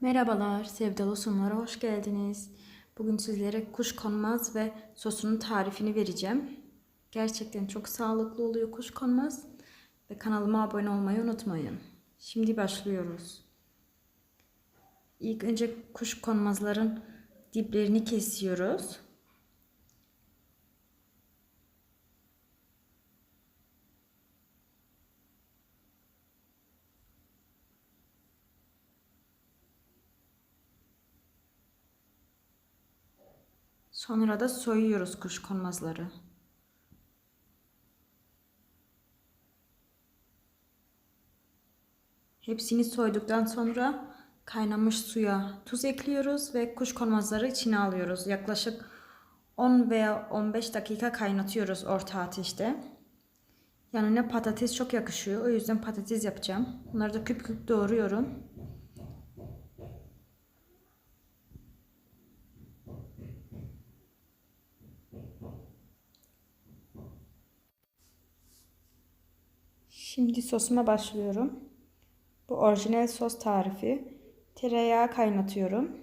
Merhabalar, sevdalı sunlara hoş geldiniz. Bugün sizlere kuşkonmaz ve sosunun tarifini vereceğim. Gerçekten çok sağlıklı oluyor kuşkonmaz ve kanalıma abone olmayı unutmayın. Şimdi başlıyoruz. İlk önce kuşkonmazların diplerini kesiyoruz. Sonra da soyuyoruz kuşkonmazları. Hepsini soyduktan sonra kaynamış suya tuz ekliyoruz ve kuşkonmazları içine alıyoruz. Yaklaşık 10 veya 15 dakika kaynatıyoruz orta ateşte. Yanına patates çok yakışıyor. O yüzden patates yapacağım. Bunları da küp küp doğruyorum. Şimdi sosuma başlıyorum. Bu orijinal sos tarifi. Tereyağı kaynatıyorum.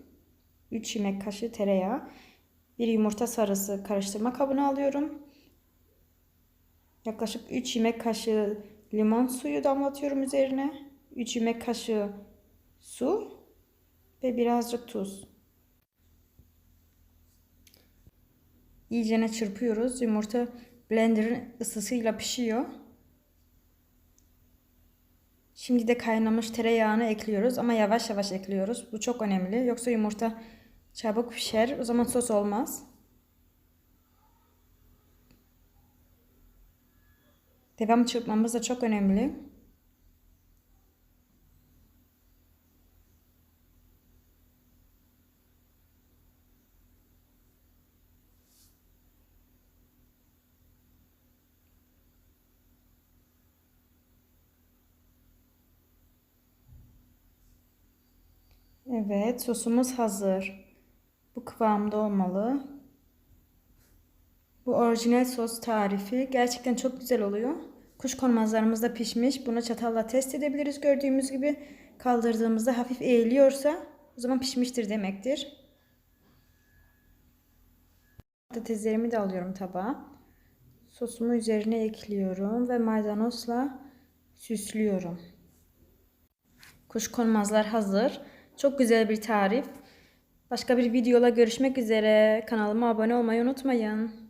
3 yemek kaşığı tereyağı. Bir yumurta sarısı karıştırma kabına alıyorum. Yaklaşık 3 yemek kaşığı limon suyu damlatıyorum üzerine. 3 yemek kaşığı su ve birazcık tuz. İyicene çırpıyoruz. Yumurta blenderın ısısıyla pişiyor. Şimdi de kaynamış tereyağını ekliyoruz ama yavaş yavaş ekliyoruz. Bu çok önemli. Yoksa yumurta çabuk pişer. O zaman sos olmaz. Devam çırpmamız da çok önemli. Evet, sosumuz hazır. Bu kıvamda olmalı. Bu orijinal sos tarifi gerçekten çok güzel oluyor. Kuşkonmazlarımız da pişmiş. Bunu çatalla test edebiliriz gördüğümüz gibi. Kaldırdığımızda hafif eğiliyorsa o zaman pişmiştir demektir. Patateslerimi de alıyorum tabağa. Sosumu üzerine ekliyorum ve maydanozla süslüyorum. Kuşkonmazlar hazır. Çok güzel bir tarif. Başka bir videola görüşmek üzere. Kanalıma abone olmayı unutmayın.